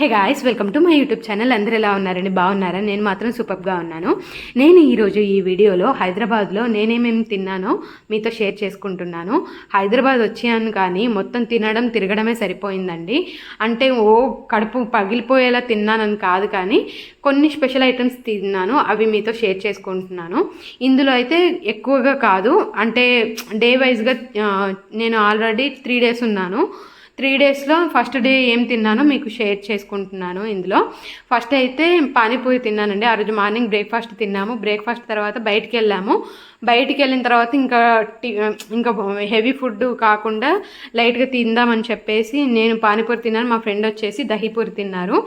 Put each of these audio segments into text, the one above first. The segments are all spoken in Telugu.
Hey guys welcome to my YouTube channel అందరూ ఎలా ఉన్నారండి? బాగున్నారా? నేను మాత్రం సూపర్గా ఉన్నాను. నేను ఈరోజు ఈ వీడియోలో హైదరాబాద్లో నేనేమేమి తిన్నానో మీతో షేర్ చేసుకుంటున్నాను. హైదరాబాద్ వచ్చాను కానీ మొత్తం తినడం తిరగడమే సరిపోయిందండి. అంటే ఓ కడుపు పగిలిపోయేలా తిన్నానని కాదు కానీ కొన్ని స్పెషల్ ఐటమ్స్ తిన్నాను అవి మీతో షేర్ చేసుకుంటున్నాను. ఇందులో అయితే ఎక్కువగా కాదు అంటే డే వైజ్గా నేను ఆల్రెడీ త్రీ డేస్ ఉన్నాను. త్రీ డేస్లో ఫస్ట్ డే ఏం తిన్నానో మీకు షేర్ చేసుకుంటున్నాను ఇందులో. ఫస్ట్ అయితే పానీపూరి తిన్నానండి. ఆ రోజు మార్నింగ్ బ్రేక్ఫాస్ట్ తిన్నాము. బ్రేక్ఫాస్ట్ తర్వాత బయటికి వెళ్ళాము బయటికి వెళ్ళిన తర్వాత ఇంకా ఇంకా హెవీ ఫుడ్ కాకుండా లైట్గా తిందామని చెప్పేసి నేను పానీపూరి తిన్నాను. మా ఫ్రెండ్ వచ్చేసి దహీపూరి తిన్నారు.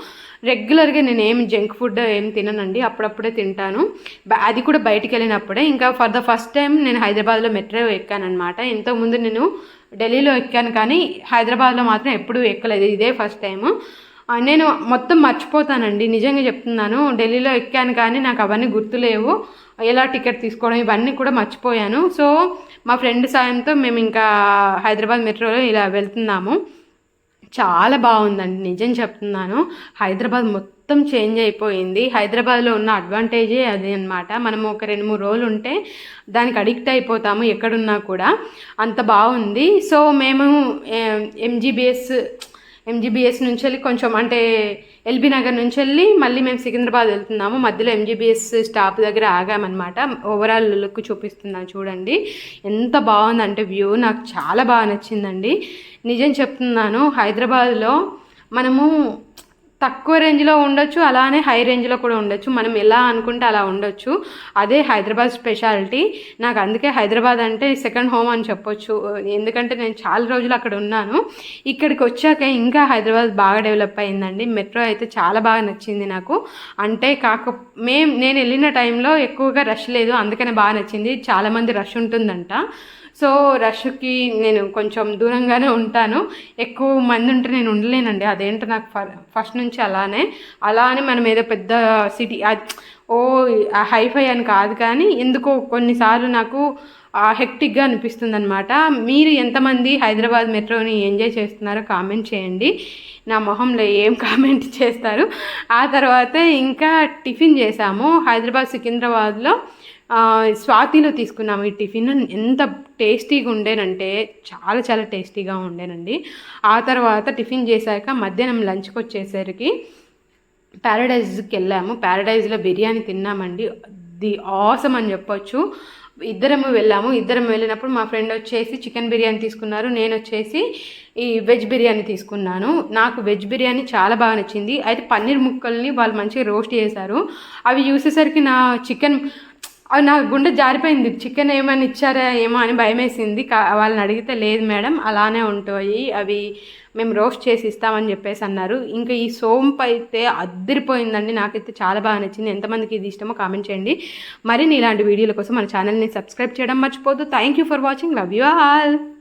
రెగ్యులర్గా నేను ఏం జంక్ ఫుడ్ ఏం తిననండి. అప్పుడప్పుడే తింటాను. అది కూడా బయటికి వెళ్ళినప్పుడే ఇంకా ఫర్ ద ఫస్ట్ టైం నేను హైదరాబాద్లో మెట్రో ఎక్కానమాట ఇంతకుముందు నేను ఢిల్లీలో ఎక్కాను కానీ హైదరాబాద్లో మాత్రం ఎప్పుడూ ఎక్కలేదు. ఇదే ఫస్ట్ టైము. నేను మొత్తం మర్చిపోతానండి. నిజంగా చెప్తున్నాను. ఢిల్లీలో ఎక్కాను కానీ నాకు అవన్నీ గుర్తులేవు. ఎలా టికెట్ తీసుకోవడం ఇవన్నీ కూడా మర్చిపోయాను. సో మా ఫ్రెండ్ సాయంతో మేము ఇంకా హైదరాబాద్ మెట్రోలో ఇలా వెళ్తున్నాము. చాలా బాగుందండి. నిజం చెప్తున్నాను. హైదరాబాద్ మొత్తం చేంజ్ అయిపోయింది. హైదరాబాద్లో ఉన్న అడ్వాంటేజే అది అనమాట మనం ఒక రెండు మూడు రోజులు ఉంటే దానికి అడిక్ట్ అయిపోతాము ఎక్కడున్నా కూడా. అంత బాగుంది. సో మేము ఎంజీబీఎస్ ఎంజీబీఎస్ నుంచి వెళ్ళి కొంచెం అంటే ఎల్బీ నగర్ నుంచి వెళ్ళి మళ్ళీ మేము సికింద్రాబాద్ వెళ్తున్నాము. మధ్యలో ఎంజీబీఎస్ స్టాప్ దగ్గర ఆగామన్నమాట. ఓవరాల్ లుక్ చూపిస్తున్నాను చూడండి. ఎంత బాగుందంటే వ్యూ. నాకు చాలా బాగా నచ్చిందండి. నిజం చెప్తున్నాను హైదరాబాద్లో మనము తక్కువ రేంజ్లో ఉండొచ్చు అలానే హై రేంజ్లో కూడా ఉండొచ్చు. మనం ఎలా అనుకుంటే అలా ఉండొచ్చు. అదే హైదరాబాద్ స్పెషాలిటీ. నాకు అందుకే హైదరాబాద్ అంటే సెకండ్ హోమ్ అని చెప్పొచ్చు. ఎందుకంటే నేను చాలా రోజులు అక్కడ ఉన్నాను. ఇక్కడికి వచ్చాక ఇంకా హైదరాబాద్ బాగా డెవలప్ అయిందండి. మెట్రో అయితే చాలా బాగా నచ్చింది నాకు. అంటే కాక మేం నేను వెళ్ళిన టైంలో ఎక్కువగా రష్ లేదు. అందుకనే బాగా నచ్చింది. చాలామంది రష్ ఉంటుందంట. సో రష్కి నేను కొంచెం దూరంగానే ఉంటాను. ఎక్కువ మంది ఉంటే నేను ఉండలేనండి. అదేంటో నాకు ఫస్ట్ నుంచి అలానే అలా అని మనం ఏదో పెద్ద సిటీ ఓ హైఫై అని కాదు కానీ ఎందుకో కొన్నిసార్లు నాకు హెక్టిక్గా అనిపిస్తుంది అనమాట మీరు ఎంతమంది హైదరాబాద్ మెట్రోని ఎంజాయ్ చేస్తున్నారో కామెంట్ చేయండి. నా మొహంలో ఏం కామెంట్ చేస్తారు. ఆ తర్వాత ఇంకా టిఫిన్ చేసాము హైదరాబాద్ సికింద్రాబాద్లో. స్వాతిలో తీసుకున్నాము ఈ టిఫిన్. ఎంత టేస్టీగా ఉండేనంటే చాలా చాలా టేస్టీగా ఉండేనండి. ఆ తర్వాత టిఫిన్ చేశాక మధ్యాహ్నం లంచ్కి వచ్చేసరికి ప్యారడైజ్కి వెళ్ళాము ప్యారడైజ్లో బిర్యానీ తిన్నామండి. ది ఆసమ్ అని చెప్పొచ్చు. ఇద్దరము వెళ్ళాము. ఇద్దరం వెళ్ళినప్పుడు మా ఫ్రెండ్ వచ్చేసి చికెన్ బిర్యానీ తీసుకున్నారు. నేను వచ్చేసి ఈ వెజ్ బిర్యానీ తీసుకున్నాను. నాకు వెజ్ బిర్యానీ చాలా బాగా నచ్చింది. అయితే పన్నీర్ ముక్కల్ని వాళ్ళు మంచిగా రోస్ట్ చేశారు. అవి చూసేసరికి నా చికెన్ నా గుండె జారిపోయింది. చికెన్ ఏమైనా ఇచ్చారా ఏమో అని భయం వేసింది వాళ్ళని అడిగితే లేదు మేడం అలానే ఉంటాయి. అవి మేము రోస్ట్ చేసి ఇస్తామని చెప్పేసి అన్నారు. ఇంకా ఈ సోంపు అయితే అద్దరిపోయిందండి. నాకైతే చాలా బాగా నచ్చింది. ఎంతమందికి ఇది ఇష్టమో కామెంట్ చేయండి. మరిన్ని ఇలాంటి వీడియోల కోసం మన ఛానల్ని సబ్స్క్రైబ్ చేయడం మర్చిపోద్దు thank you for watching. Love you all.